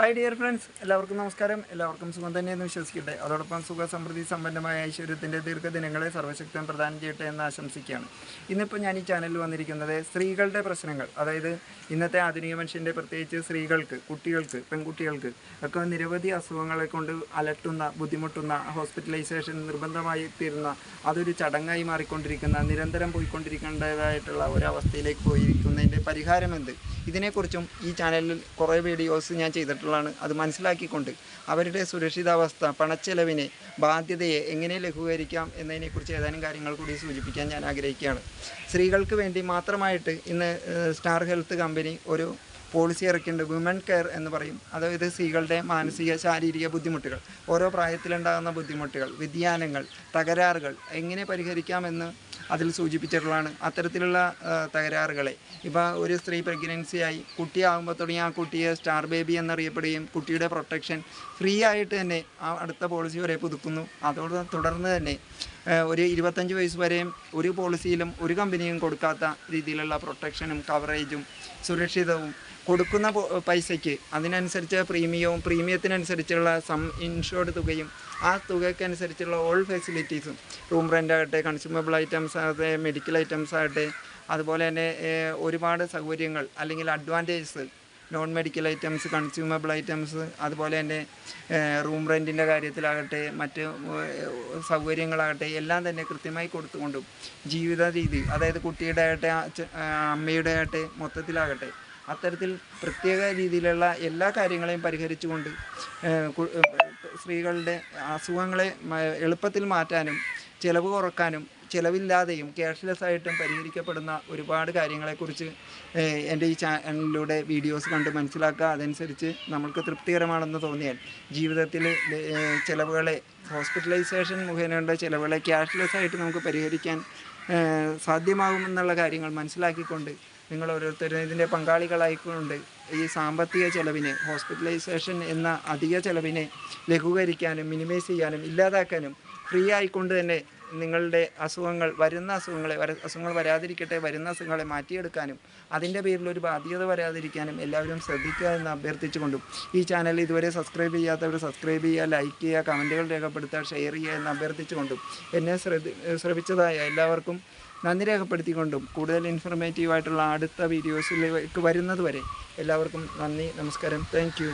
Hi dear friends എല്ലാവർക്കും നമസ്കാരം. എല്ലാവർക്കും സുഖം തന്നെയെന്ന് വിശ്വസിക്കട്ടെ. അതോടൊപ്പം സുഖ സമൃദ്ധി സമ്പന്നമായ ഐശ്വര്യത്തിന്റെ ദീർഘദിനങ്ങളെ സർവശക്തൻ പ്രദാനം ചെയ്യട്ടെ എന്ന് ആശംസിക്കുകയാണ്. ഇന്നിപ്പോൾ ഞാൻ ഈ ചാനലിൽ വന്നിരിക്കുന്നത് സ്ത്രീകളുടെ പ്രശ്നങ്ങൾ അതായത് ഇന്നത്തെ ആധുനിക മനുഷ്യന്റെ പ്രത്യേകിച്ച് സ്ത്രീകൾക്ക് കുട്ടികൾക്ക് പെൺകുട്ടികൾക്ക് ഒക്കെ നിരവധി അസുഖങ്ങളെ കൊണ്ട് അലട്ടുന്ന ബുദ്ധിമുട്ടുന്ന ഹോസ്പിറ്റലൈസേഷൻ നിർബന്ധമായി തീരുന്ന അതൊരു ചടങ്ങായി മാറിക്കൊണ്ടിരിക്കുന്ന നിരന്തരം പോയിക്കൊണ്ടിരിക്കേണ്ടതായിട്ടുള്ള ഒരവസ്ഥയിലേക്ക് പോയിരിക്കുന്നതിന്റെ പരിഹാരം എന്ത് ഇതിനെക്കുറിച്ചും ഈ ചാനലിൽ കുറേ വീഡിയോസ് ഞാൻ ചെയ്തിട്ടുള്ളതാണ് അത് മനസ്സിലാക്കിക്കൊണ്ട് അവരുടെ സുരക്ഷിതാവസ്ഥ പണച്ചെലവിനെ ബാധ്യതയെ എങ്ങനെ ലഘൂകരിക്കാം എന്നതിനെക്കുറിച്ച് ഏതാനും കാര്യങ്ങൾ കൂടി സൂചിപ്പിക്കാൻ ഞാൻ ആഗ്രഹിക്കുകയാണ്. സ്ത്രീകൾക്ക് വേണ്ടി മാത്രമായിട്ട് ഇന്ന് സ്റ്റാർ ഹെൽത്ത് കമ്പനി ഒരു പോളിസി ഇറക്കിയിട്ടുണ്ട്. വുമൺ കെയർ എന്ന് പറയും. അതായത് സ്ത്രീകളുടെ മാനസിക ശാരീരിക ബുദ്ധിമുട്ടുകൾ. ഓരോ പ്രായത്തിലുണ്ടാകുന്ന ബുദ്ധിമുട്ടുകൾ വ്യതിയാനങ്ങൾ തകരാറുകൾ എങ്ങനെ പരിഹരിക്കാമെന്ന് അതിൽ സൂചിപ്പിച്ചിട്ടുള്ളതാണ്. അത്തരത്തിലുള്ള തകരാറുകളെ. ഇപ്പോൾ ഒരു സ്ത്രീ പ്രഗ്നൻസിയായി കുട്ടിയാകുമ്പോൾ തുടങ്ങി ആ കുട്ടിയെ സ്റ്റാർ ബേബി എന്നറിയപ്പെടുകയും കുട്ടിയുടെ പ്രൊട്ടക്ഷൻ ഫ്രീ ആയിട്ട് തന്നെ ആ അടുത്ത പോളിസി വരെ പുതുക്കുന്നു. അതോട് തുടർന്ന് തന്നെ ഒരു ഇരുപത്തഞ്ച് വയസ്സ് വരെയും ഒരു പോളിസിയിലും ഒരു കമ്പനിയും കൊടുക്കാത്ത രീതിയിലുള്ള പ്രൊട്ടക്ഷനും കവറേജും സുരക്ഷിതവും കൊടുക്കുന്ന പൈസയ്ക്ക് അതിനനുസരിച്ച് പ്രീമിയവും പ്രീമിയത്തിനനുസരിച്ചുള്ള സം ഇൻഷുർഡ് തുകയും ആ തുകയ്ക്കനുസരിച്ചുള്ള ഓൾ ഫെസിലിറ്റീസും റൂം റെന്റ് ആകട്ടെ കൺസ്യൂമബിൾ ഐറ്റംസ് ആകട്ടെ മെഡിക്കൽ ഐറ്റംസ് ആകട്ടെ അതുപോലെ തന്നെ ഒരുപാട് സൗകര്യങ്ങൾ അല്ലെങ്കിൽ advantages non medical items consumable items അതുപോലെ തന്നെ റൂം റെന്റിന്റെ കാര്യത്തിലാകട്ടെ മറ്റ് സൗകര്യങ്ങളാകട്ടെ എല്ലാം തന്നെ കൃത്യമായി കൊടുത്തുകൊണ്ടും ജീവിത രീതി അതായത് കുട്ടിയുടെ ആകട്ടെ അമ്മയുടെ ആകട്ടെ മൊത്തത്തിലാകട്ടെ അത്തരത്തിൽ പ്രത്യേക രീതിയിലുള്ള എല്ലാ കാര്യങ്ങളെയും പരിഹരിച്ചുകൊണ്ട് സ്ത്രീകളുടെ അസുഖങ്ങളെ എളുപ്പത്തിൽ മാറ്റാനും ചിലവ് കുറക്കാനും ചിലവില്ലാതെയും ക്യാഷ്ലെസ് ആയിട്ടും പരിഹരിക്കപ്പെടുന്ന ഒരുപാട് കാര്യങ്ങളെക്കുറിച്ച് എന്റെ ഈ ചാനലിലൂടെ വീഡിയോസ് കണ്ട് മനസ്സിലാക്കുക. അതനുസരിച്ച് നമ്മൾക്ക് തൃപ്തികരമാണെന്ന് തോന്നിയാൽ ജീവിതത്തിൽ ചിലവുകളെ ഹോസ്പിറ്റലൈസേഷൻ മുഖേനയുള്ള ചിലവുകളെ ക്യാഷ്ലെസ് ആയിട്ട് നമുക്ക് പരിഹരിക്കാൻ സാധ്യമാകുമെന്നുള്ള കാര്യങ്ങൾ മനസ്സിലാക്കിക്കൊണ്ട് നിങ്ങൾ ഓരോരുത്തരും ഇതിന്റെ പങ്കാളികളായിക്കൊണ്ട് ഈ സാമ്പത്തിക ചെലവിനെ ഹോസ്പിറ്റലൈസേഷൻ എന്ന അധിക ചെലവിനെ ലഘൂകരിക്കാനും മിനിമൈസ് ചെയ്യാനും ഇല്ലാതാക്കാനും ഫ്രീ ആയിക്കൊണ്ട് തന്നെ നിങ്ങളുടെ അസുഖങ്ങൾ വരുന്ന അസുഖങ്ങളെ അസുഖങ്ങൾ വരാതിരിക്കട്ടെ വരുന്ന അസുഖങ്ങളെ മാറ്റിയെടുക്കാനും അതിന്റെ പേരിൽ ഒരു ബാധ്യത വരാതിരിക്കാനും എല്ലാവരും ശ്രദ്ധിക്കുക എന്ന് അഭ്യർത്ഥിച്ചുകൊണ്ടും ഈ ചാനൽ ഇതുവരെ സബ്സ്ക്രൈബ് ചെയ്യാത്തവർ സബ്സ്ക്രൈബ് ചെയ്യുക ലൈക്ക് ചെയ്യുക കമന്റുകൾ രേഖപ്പെടുത്തുക ഷെയർ ചെയ്യുക എന്ന് അഭ്യർത്ഥിച്ചുകൊണ്ടും എന്നെ ശ്രദ്ധി ശ്രമിച്ചതായ എല്ലാവർക്കും നന്ദി രേഖപ്പെടുത്തിക്കൊണ്ടും കൂടുതൽ ഇൻഫർമേറ്റീവ് ആയിട്ടുള്ള അടുത്ത വീഡിയോസിലേക്ക് വരുന്നത് വരെ എല്ലാവർക്കും നന്ദി നമസ്കാരം താങ്ക്